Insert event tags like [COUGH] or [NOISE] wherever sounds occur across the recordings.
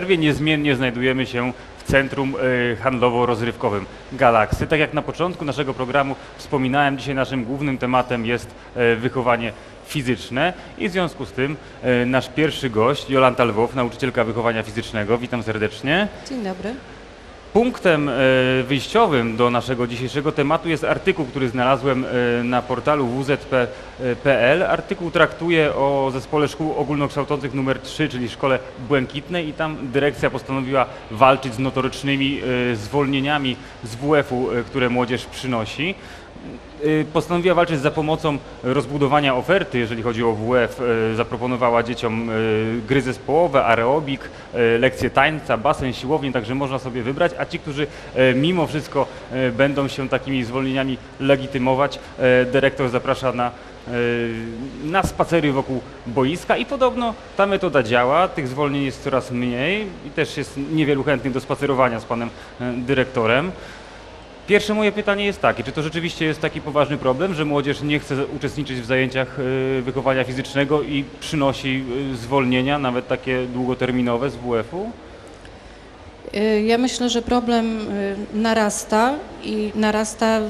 Przerwie. Niezmiennie znajdujemy się w centrum e, handlowo-rozrywkowym Galaksy. Tak jak na początku naszego programu wspominałem, dzisiaj naszym głównym tematem jest e, wychowanie fizyczne i w związku z tym e, nasz pierwszy gość, Jolanta Lwow, nauczycielka wychowania fizycznego. Witam serdecznie. Dzień dobry. Punktem e, wyjściowym do naszego dzisiejszego tematu jest artykuł, który znalazłem e, na portalu wzp.pl. Artykuł traktuje o zespole szkół ogólnokształcących numer 3, czyli szkole błękitnej i tam dyrekcja postanowiła walczyć z notorycznymi e, zwolnieniami z WF-u, e, które młodzież przynosi. Y, Postanowiła walczyć za pomocą rozbudowania oferty, jeżeli chodzi o WF. y, Zaproponowała dzieciom y, gry zespołowe, aerobik, lekcje tańca, basen, siłownię, także można sobie wybrać, a ci, którzy mimo wszystko będą się takimi zwolnieniami legitymować, dyrektor zaprasza na na spacery wokół boiska i podobno ta metoda działa, tych zwolnień jest coraz mniej i też jest niewielu chętnych do spacerowania z panem dyrektorem. Pierwsze moje pytanie jest takie, czy to rzeczywiście jest taki poważny problem, że młodzież nie chce uczestniczyć w zajęciach y, wychowania fizycznego i przynosi y, zwolnienia, nawet takie długoterminowe z WF-u? Y, Ja myślę, że problem narasta i narasta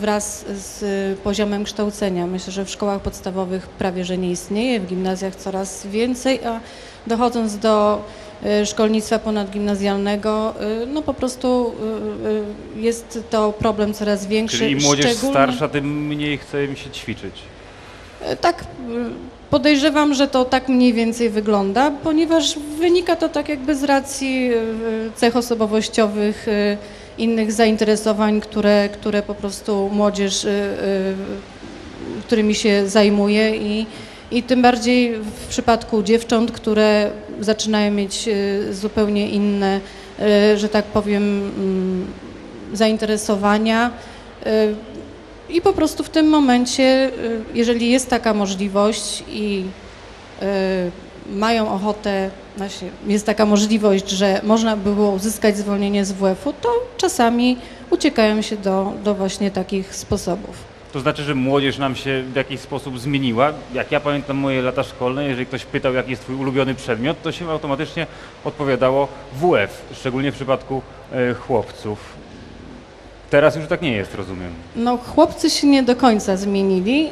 wraz z poziomem kształcenia. Myślę, że w szkołach podstawowych prawie że nie istnieje, w gimnazjach coraz więcej, a dochodząc do szkolnictwa ponadgimnazjalnego, y, no po prostu y, y, jest to problem coraz większy. Czyli im młodzież szczególnie- starsza, tym mniej chce im się ćwiczyć. Tak, y, podejrzewam, że to tak mniej więcej wygląda, ponieważ wynika to tak jakby z racji y, cech osobowościowych, y, innych zainteresowań, które, które po prostu młodzież, y, y, którymi się zajmuje i, i tym bardziej w przypadku dziewcząt, które zaczynają mieć y, zupełnie inne, y, że tak powiem, mm, zainteresowania. y, i po prostu w tym momencie, jeżeli jest taka możliwość i mają ochotę, jest taka możliwość, że można by było uzyskać zwolnienie z WF-u, to czasami uciekają się do, do właśnie takich sposobów. To znaczy, że młodzież nam się w jakiś sposób zmieniła. Jak ja pamiętam moje lata szkolne, jeżeli ktoś pytał, jaki jest twój ulubiony przedmiot, to się automatycznie odpowiadało WF, szczególnie w przypadku e, chłopców. Teraz już tak nie jest, rozumiem. No, chłopcy się nie do końca zmienili.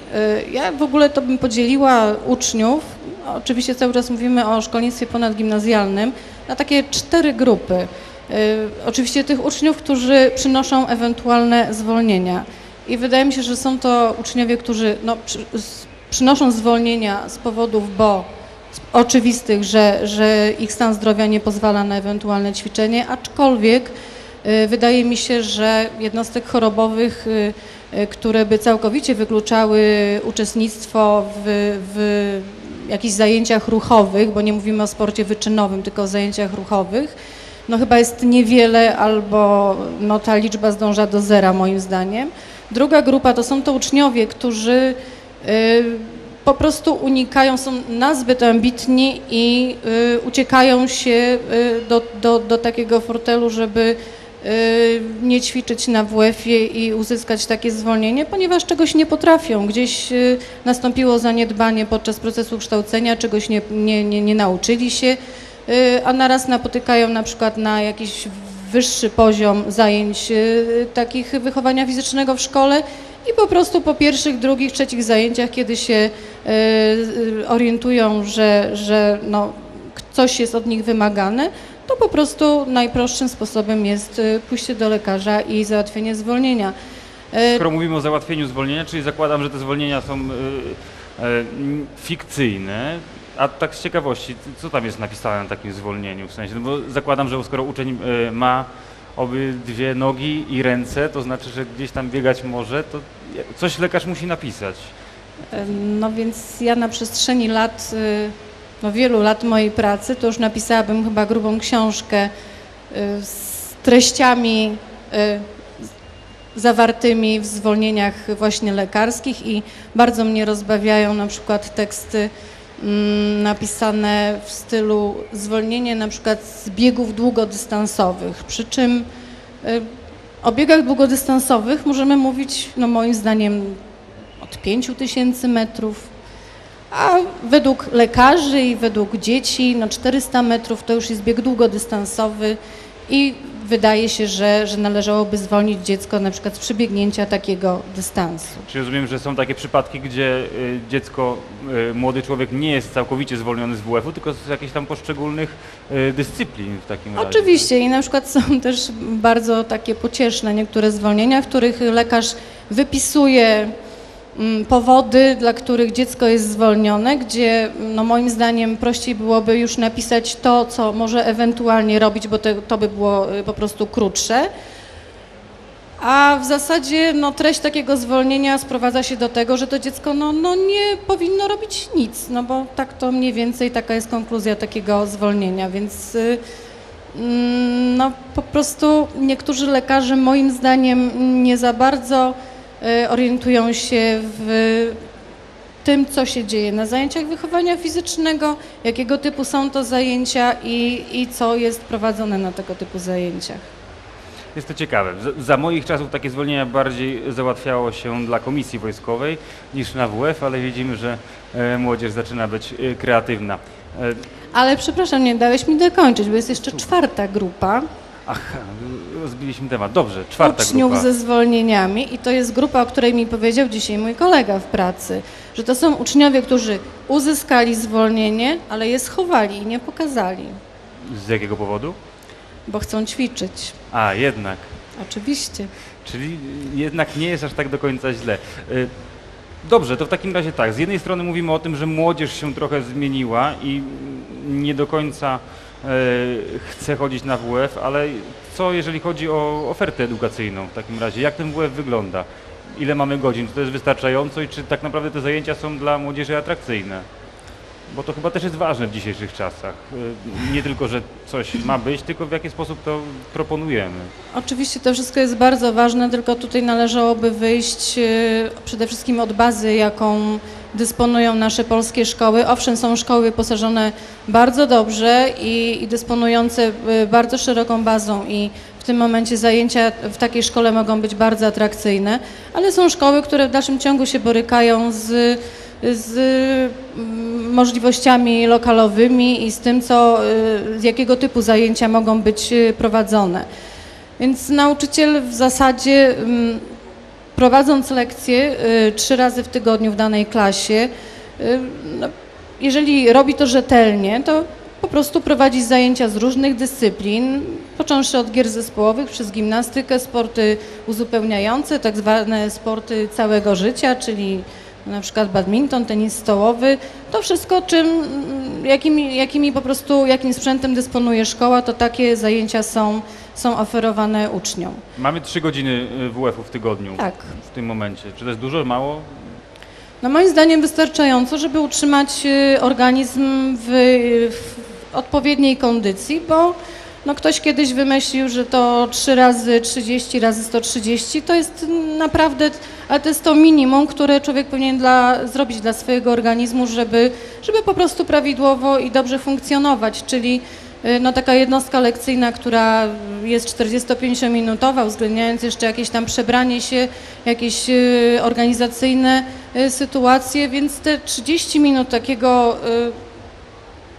Y, Ja w ogóle to bym podzieliła uczniów, no, oczywiście cały czas mówimy o szkolnictwie ponadgimnazjalnym, na takie cztery grupy. Y, Oczywiście tych uczniów, którzy przynoszą ewentualne zwolnienia. I wydaje mi się, że są to uczniowie, którzy no, przynoszą zwolnienia z powodów, bo oczywistych, że, że ich stan zdrowia nie pozwala na ewentualne ćwiczenie, aczkolwiek y, wydaje mi się, że jednostek chorobowych, y, y, które by całkowicie wykluczały uczestnictwo w, w jakichś zajęciach ruchowych, bo nie mówimy o sporcie wyczynowym, tylko o zajęciach ruchowych, no chyba jest niewiele albo no, ta liczba zdąża do zera moim zdaniem. Druga grupa to są to uczniowie, którzy y, po prostu unikają, są nazbyt ambitni i y, uciekają się y, do, do, do takiego fortelu, żeby nie ćwiczyć na WF-ie i uzyskać takie zwolnienie, ponieważ czegoś nie potrafią. Gdzieś nastąpiło zaniedbanie podczas procesu kształcenia, czegoś nie, nie, nie, nie nauczyli się, a naraz napotykają na przykład na jakiś wyższy poziom zajęć y, takich wychowania fizycznego w szkole i po prostu po pierwszych, drugich, trzecich zajęciach, kiedy się y, y, orientują, że, że no, coś jest od nich wymagane, to po prostu najprostszym sposobem jest pójście do lekarza i załatwienie zwolnienia. Skoro mówimy o załatwieniu zwolnienia, czyli zakładam, że te zwolnienia są fikcyjne, a tak z ciekawości, co tam jest napisane na takim zwolnieniu? W sensie, no bo zakładam, że skoro uczeń y, ma obydwie nogi i ręce, to znaczy, że gdzieś tam biegać może, to coś lekarz musi napisać. No więc ja na przestrzeni lat, y, no wielu lat mojej pracy, to już napisałabym chyba grubą książkę z treściami zawartymi w zwolnieniach właśnie lekarskich i bardzo mnie rozbawiają na przykład teksty napisane w stylu zwolnienie na przykład z biegów długodystansowych, przy czym y, o biegach długodystansowych możemy mówić, no moim zdaniem, od 5 tysięcy metrów, A według lekarzy i według dzieci, no 400 metrów to już jest bieg długodystansowy i wydaje się, że, że należałoby zwolnić dziecko na przykład z przebiegnięcia takiego dystansu. Czy rozumiem, że są takie przypadki, gdzie y, dziecko, y, młody człowiek nie jest całkowicie zwolniony z WF-u, tylko z jakichś tam poszczególnych y, dyscyplin w takim razie? Oczywiście i na przykład są [LAUGHS] też bardzo takie pocieszne niektóre zwolnienia, w których lekarz wypisuje powody, dla których dziecko jest zwolnione, gdzie no moim zdaniem prościej byłoby już napisać to, co może ewentualnie robić, bo to, by było y, po prostu krótsze. A w zasadzie no, treść takiego zwolnienia sprowadza się do tego, że to dziecko no, no, nie powinno robić nic, no bo tak to mniej więcej taka jest konkluzja takiego zwolnienia, więc y, mm, no, po prostu niektórzy lekarze moim zdaniem nie za bardzo orientują się w tym, co się dzieje na zajęciach wychowania fizycznego, jakiego typu są to zajęcia i, i co jest prowadzone na tego typu zajęciach. Jest to ciekawe. Za moich czasów takie zwolnienia bardziej załatwiało się dla komisji wojskowej niż na WF, ale widzimy, że e, młodzież zaczyna być e, kreatywna. E, Ale przepraszam, nie dałeś mi dokończyć, bo jest jeszcze czwarta grupa Aha, rozbiliśmy temat. Dobrze, czwarta uczniów grupa. ze zwolnieniami i to jest grupa, o której mi powiedział dzisiaj mój kolega w pracy, że to są uczniowie, którzy uzyskali zwolnienie, ale je schowali i nie pokazali, Z jakiego powodu? bo chcą ćwiczyć. A, jednak. Oczywiście. Czyli jednak nie jest aż tak do końca źle. Y, Dobrze, to w takim razie tak. Z jednej strony mówimy o tym, że młodzież się trochę zmieniła i nie do końca chce chodzić na WF, ale co jeżeli chodzi o ofertę edukacyjną w takim razie? Jak ten WF wygląda? Ile mamy godzin? Czy to jest wystarczająco i czy tak naprawdę te zajęcia są dla młodzieży atrakcyjne? Bo to chyba też jest ważne w dzisiejszych czasach. Y, Nie tylko, że coś ma być, tylko w jaki sposób to proponujemy. Oczywiście to wszystko jest bardzo ważne, tylko tutaj należałoby wyjść e, przede wszystkim od bazy, jaką dysponują nasze polskie szkoły. Owszem, są szkoły wyposażone bardzo dobrze i, i dysponujące e, bardzo szeroką bazą i w tym momencie zajęcia w takiej szkole mogą być bardzo atrakcyjne, ale są szkoły, które w dalszym ciągu się borykają z, z mm, możliwościami lokalowymi i z tym, co, y, z jakiego typu zajęcia mogą być y, prowadzone. Więc nauczyciel w zasadzie mm, prowadząc lekcje y, trzy razy w tygodniu w danej klasie, no, jeżeli robi to rzetelnie, to po prostu prowadzi zajęcia z różnych dyscyplin, począwszy od gier zespołowych przez gimnastykę, sporty uzupełniające, tak zwane sporty całego życia, czyli na przykład badminton, tenis stołowy, to wszystko czym, jakimi, jakimi po prostu, jakim sprzętem dysponuje szkoła, to takie zajęcia są, są oferowane uczniom. Mamy trzy godziny y, WF-u w tygodniu Tak. w tym momencie. Czy to jest dużo, mało? No moim zdaniem wystarczająco, żeby utrzymać y, organizm w, w odpowiedniej kondycji, bo no ktoś kiedyś wymyślił, że to 3 razy 30 razy 130 to jest naprawdę, ale to jest to minimum, które człowiek powinien dla, zrobić dla swojego organizmu, żeby, żeby po prostu prawidłowo i dobrze funkcjonować, czyli y, no taka jednostka lekcyjna, która jest 45-minutowa, uwzględniając jeszcze jakieś tam przebranie się, jakieś y, organizacyjne y, sytuacje, więc te 30 minut takiego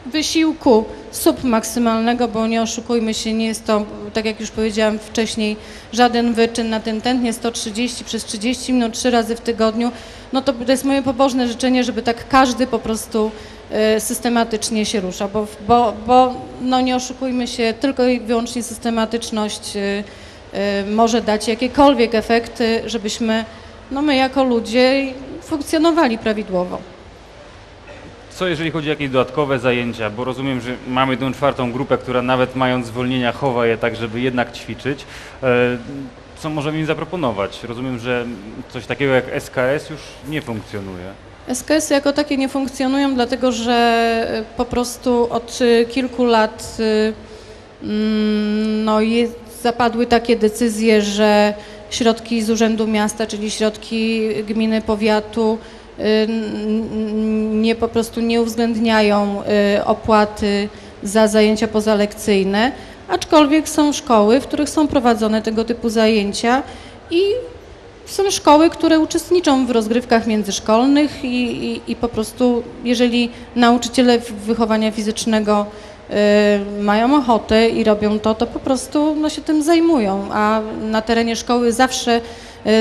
wysiłku submaksymalnego, bo nie oszukujmy się, nie jest to, tak jak już powiedziałam wcześniej, żaden wyczyn na ten tętnie 130 przez 30 minut trzy razy w tygodniu, no to, to jest moje pobożne życzenie, żeby tak każdy po prostu y, systematycznie się ruszał, bo, bo, bo no nie oszukujmy się, tylko i wyłącznie systematyczność y, y, może dać jakiekolwiek efekty, żebyśmy no my jako ludzie funkcjonowali prawidłowo. Co jeżeli chodzi o jakieś dodatkowe zajęcia? Bo rozumiem, że mamy tą czwartą grupę, która nawet mając zwolnienia chowa je tak, żeby jednak ćwiczyć. E, Co możemy im zaproponować? Rozumiem, że coś takiego jak SKS już nie funkcjonuje. SKS-y jako takie nie funkcjonują, dlatego że y, po prostu od y, kilku lat mm, no, zapadły takie decyzje, że środki z Urzędu Miasta, czyli środki gminy, powiatu nie po prostu nie uwzględniają y, opłaty za zajęcia pozalekcyjne, aczkolwiek są szkoły, w których są prowadzone tego typu zajęcia i są szkoły, które uczestniczą w rozgrywkach międzyszkolnych i, i, i po prostu, jeżeli nauczyciele wychowania fizycznego y, mają ochotę i robią to, to po prostu no, się tym zajmują, a na terenie szkoły zawsze y,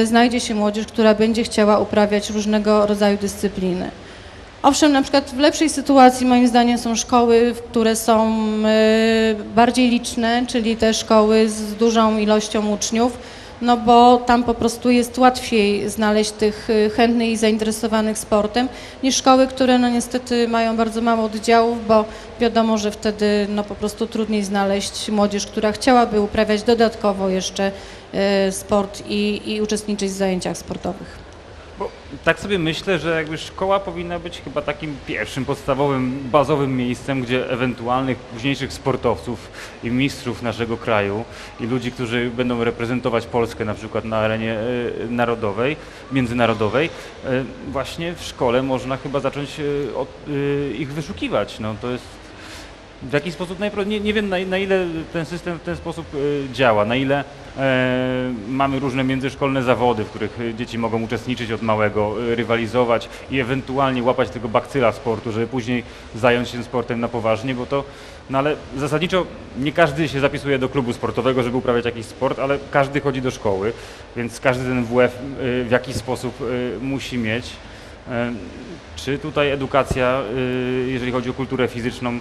znajdzie się młodzież, która będzie chciała uprawiać różnego rodzaju dyscypliny. Owszem, na przykład w lepszej sytuacji moim zdaniem są szkoły, które są y, bardziej liczne, czyli te szkoły z dużą ilością uczniów, no bo tam po prostu jest łatwiej znaleźć tych y, chętnych i zainteresowanych sportem niż szkoły, które no niestety mają bardzo mało oddziałów, bo wiadomo, że wtedy no po prostu trudniej znaleźć młodzież, która chciałaby uprawiać dodatkowo jeszcze y, sport i, i uczestniczyć w zajęciach sportowych. Bo tak sobie myślę, że jakby szkoła powinna być chyba takim pierwszym, podstawowym, bazowym miejscem, gdzie ewentualnych późniejszych sportowców i mistrzów naszego kraju i ludzi, którzy będą reprezentować Polskę na przykład na arenie e, narodowej, międzynarodowej, e, właśnie w szkole można chyba zacząć e, ich wyszukiwać. No, to jest w jaki sposób nie, nie wiem na, na ile ten system w ten sposób e, działa, na ile e, mamy różne międzyszkolne zawody, w których e, dzieci mogą uczestniczyć od małego, e, rywalizować i ewentualnie łapać tego bakcyla sportu, żeby później zająć się sportem na poważnie, bo to, no ale zasadniczo nie każdy się zapisuje do klubu sportowego, żeby uprawiać jakiś sport, ale każdy chodzi do szkoły, więc każdy ten WF e, w jakiś sposób e, musi mieć. E, Czy tutaj edukacja, y, jeżeli chodzi o kulturę fizyczną,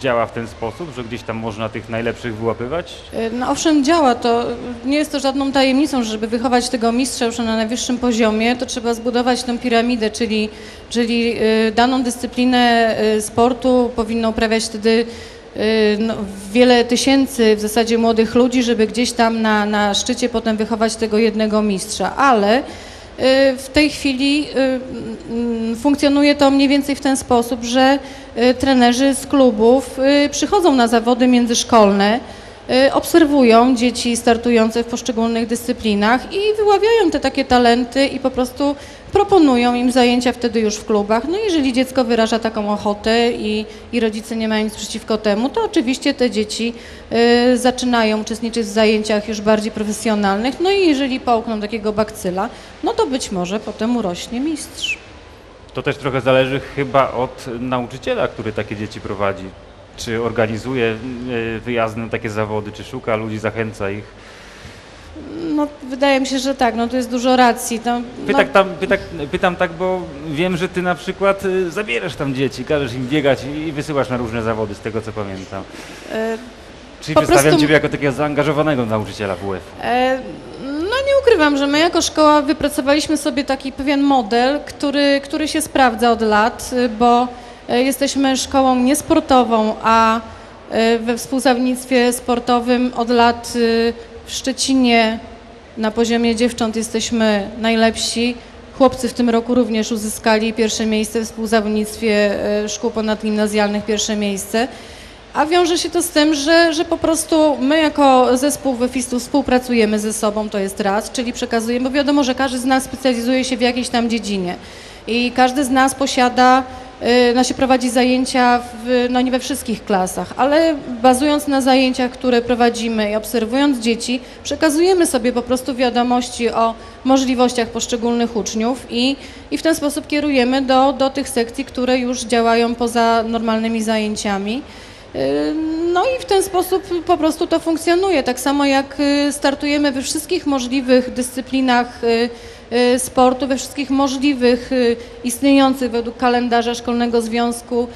działa w ten sposób, że gdzieś tam można tych najlepszych wyłapywać? No owszem, działa to. Nie jest to żadną tajemnicą, że żeby wychować tego mistrza już na najwyższym poziomie, to trzeba zbudować tę piramidę, czyli, czyli daną dyscyplinę sportu powinno uprawiać wtedy no, wiele tysięcy w zasadzie młodych ludzi, żeby gdzieś tam na, na szczycie potem wychować tego jednego mistrza. Ale w tej chwili y, mm, funkcjonuje to mniej więcej w ten sposób, że y, trenerzy z klubów y, przychodzą na zawody międzyszkolne, y, obserwują dzieci startujące w poszczególnych dyscyplinach i wyławiają te takie talenty i po prostu proponują im zajęcia wtedy już w klubach. No jeżeli dziecko wyraża taką ochotę i, i rodzice nie mają nic przeciwko temu, to oczywiście te dzieci y, zaczynają uczestniczyć w zajęciach już bardziej profesjonalnych. No i jeżeli połkną takiego bakcyla, no to być może potem urośnie mistrz. To też trochę zależy chyba od nauczyciela, który takie dzieci prowadzi. Czy organizuje y, wyjazdy na takie zawody, czy szuka ludzi, zachęca ich. No wydaje mi się, że tak, no tu jest dużo racji. No, no, Pytam, tam, pytam, pytam tak, bo wiem, że ty na przykład y, zabierasz tam dzieci, każesz im biegać i wysyłasz na różne zawody, z tego co pamiętam. y, Czyli Po przedstawiam prostu- ciebie jako takiego zaangażowanego nauczyciela WF. E, No nie ukrywam, że my jako szkoła wypracowaliśmy sobie taki pewien model, który, który się sprawdza od lat, y, bo e, jesteśmy szkołą niesportową, a e, we współzawodnictwie sportowym od lat y, w Szczecinie na poziomie dziewcząt jesteśmy najlepsi. Chłopcy w tym roku również uzyskali pierwsze miejsce w współzawodnictwie e, szkół ponadgimnazjalnych, pierwsze miejsce. A wiąże się to z tym, że, że po prostu my jako zespół WF-istów współpracujemy ze sobą, to jest raz, czyli przekazujemy, bo wiadomo, że każdy z nas specjalizuje się w jakiejś tam dziedzinie i każdy z nas posiada, no się prowadzi zajęcia, w, no nie we wszystkich klasach, ale bazując na zajęciach, które prowadzimy i obserwując dzieci, przekazujemy sobie po prostu wiadomości o możliwościach poszczególnych uczniów i, i w ten sposób kierujemy do, do tych sekcji, które już działają poza normalnymi zajęciami. Y, No i w ten sposób po prostu to funkcjonuje. Tak samo jak y, startujemy we wszystkich możliwych dyscyplinach y, y, sportu, we wszystkich możliwych y, istniejących według kalendarza Szkolnego Związku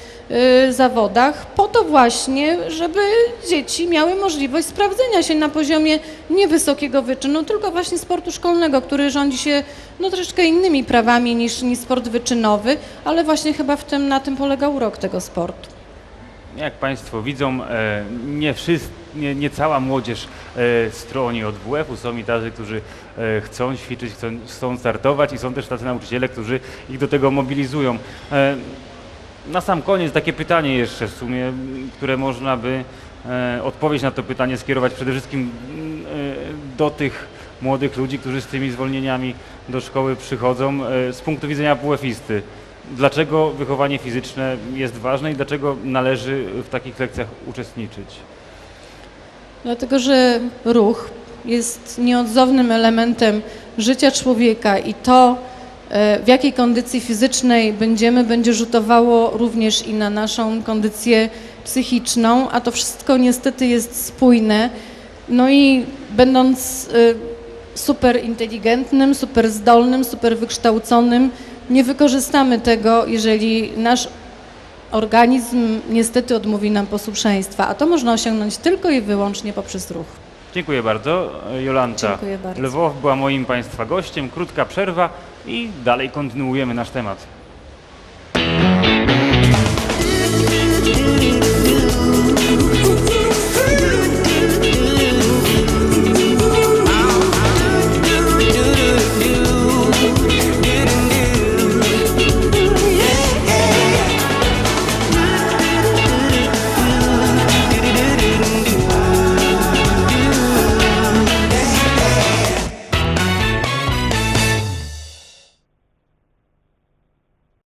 y, zawodach, po to właśnie, żeby dzieci miały możliwość sprawdzenia się na poziomie niewysokiego wyczynu, tylko właśnie sportu szkolnego, który rządzi się no, troszeczkę innymi prawami niż, niż sport wyczynowy, ale właśnie chyba w tym, na tym polega urok tego sportu. Jak Państwo widzą, e, nie, wszyscy, nie, nie cała młodzież e, stroni od WF-u. Są i tacy, którzy e, chcą ćwiczyć, chcą, chcą startować i są też tacy nauczyciele, którzy ich do tego mobilizują. E, Na sam koniec takie pytanie jeszcze w sumie, które można by e, odpowiedź na to pytanie skierować przede wszystkim e, do tych młodych ludzi, którzy z tymi zwolnieniami do szkoły przychodzą e, z punktu widzenia WF-isty. Dlaczego wychowanie fizyczne jest ważne i dlaczego należy w takich lekcjach uczestniczyć? Dlatego, że ruch jest nieodzownym elementem życia człowieka i to, e, w jakiej kondycji fizycznej będziemy, będzie rzutowało również i na naszą kondycję psychiczną, a to wszystko niestety jest spójne. No i będąc e, super inteligentnym, super zdolnym, super wykształconym, nie wykorzystamy tego, jeżeli nasz organizm niestety odmówi nam posłuszeństwa, a to można osiągnąć tylko i wyłącznie poprzez ruch. Dziękuję bardzo. Jolanta Dziękuję bardzo. Lwow była moim Państwa gościem. Krótka przerwa i dalej kontynuujemy nasz temat.